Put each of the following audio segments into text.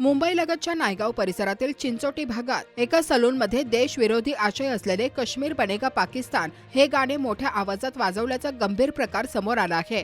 मुंबईलगतच्या नायगाव परिसरातील चिंचोटी भागात एका सलूनमध्ये देशविरोधी आशय असलेले काश्मीर बनेगा पाकिस्तान हे गाणे मोठ्या आवाजात वाजवल्याचा गंभीर प्रकार समोर आला आहे.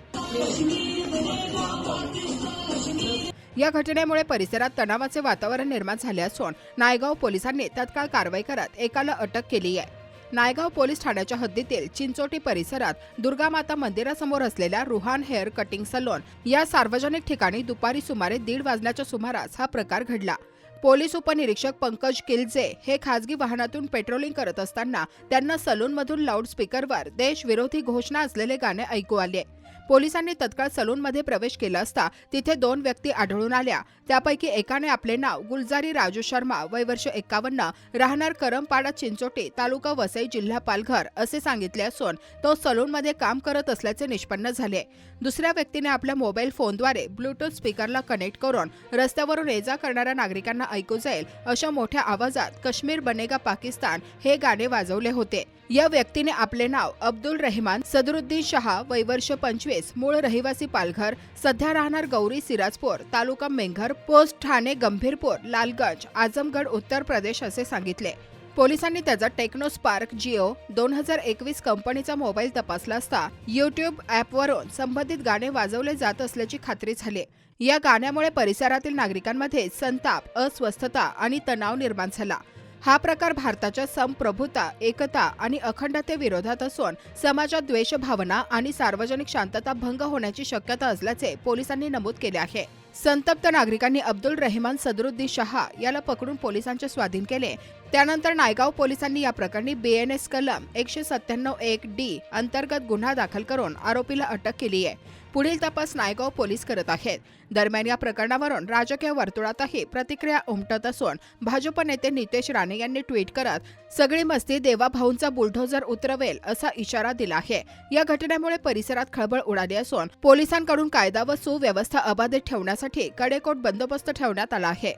या घटनेमुळे परिसरात तणावाचे वातावरण निर्माण झाले असून नायगाव पोलिसांनी तत्काळ कारवाई करत एकाला अटक केली आहे. नायगाव पोलीस ठाण्याच्या हद्दीतील चिंचोटी परिसरात दुर्गामाता मंदिरासमोर असलेल्या रुहान हेअर कटिंग सलोन या सार्वजनिक ठिकाणी दुपारी सुमारे दीड वाजण्याच्या सुमारास हा प्रकार घडला. पोलीस उपनिरीक्षक पंकज किलजे हे खासगी वाहनातून पेट्रोलिंग करत असताना त्यांना सलूनमधून लाऊडस्पीकरवर देशविरोधी घोषणा असलेले गाणे ऐकू आले. पोलिसांनी तत्काळ सलूनमध्ये प्रवेश केला असता तिथे दोन व्यक्ती आढळून आल्या. त्यापैकी एकाने आपले नाव गुलजारी राजू शर्मा वय वर्ष एकावन्न राहणार करमपाडा चिंचोटी तालुका वसई जिल्हा पालघर असे सांगितले असून तो सलूनमध्ये काम करत असल्याचे निष्पन्न झाले. दुसऱ्या व्यक्तीने आपल्या मोबाईल फोनद्वारे ब्लूटूथ स्पीकरला कनेक्ट करून रस्त्यावरून ये जा करणाऱ्या नागरिकांना ऐकू जाईल अशा मोठ्या आवाजात काश्मीर बनेगा पाकिस्तान हे गाणे वाजवले होते. या व्यक्तीने आपले नाव अब्दुल रहमान सदरुद्दीन शहा वय वर्ष पंचवीस मूळ रहिवासी पालघर सध्या राहणार गौरी सिराजपूर तालुका मेंघर पोस्ट ठाणे गंभीरपूर लालगंज आजमगड उत्तर प्रदेश असे सांगितले. पोलिसांनी त्याचा टेक्नो स्पार्क जिओ दोन हजार एकवीस कंपनीचा मोबाईल तपासला असता युट्यूब ॲपवरून संबंधित गाणे वाजवले जात असल्याची खात्री झाली. या गाण्यामुळे परिसरातील नागरिकांमध्ये संताप अस्वस्थता आणि तणाव निर्माण झाला. हा प्रकार भारताच्या संप्रभुता एकता आणि अखंडतेविरोधात असून समाजात द्वेषभावना आणि सार्वजनिक शांतता भंग होण्याची शक्यता असल्याचे पोलिसांनी नमूद केले आहे. संतप्त नागरिकांनी अब्दुल रहमान सदरुद्दीन शहा याला पकडून पोलिसांच्या स्वाधीन केले. त्यानंतर नायगाव पोलिसांनी या प्रकरणी बीएनएस कलम एकशे सत्त्याण्णव एक डी अंतर्गत गुन्हा दाखल करून आरोपीला अटक केली आहे. पुढील तपास नायगाव पोलीस करत आहेत. दरम्यान या प्रकरणावरून राजकीय वर्तुळातही प्रतिक्रिया उमटत असून भाजप नेते नितेश राणे यांनी ट्विट करत सगळी मस्ती देवाभाऊंचा बुलडोझर उतरवेल असा इशारा दिला आहे. या घटनेमुळे परिसरात खळबळ उडाली असून पोलिसांकडून कायदा व सुव्यवस्था अबाधित ठेवण्यासाठी कडेकोट बंदोबस्त ठेवण्यात आला आहे.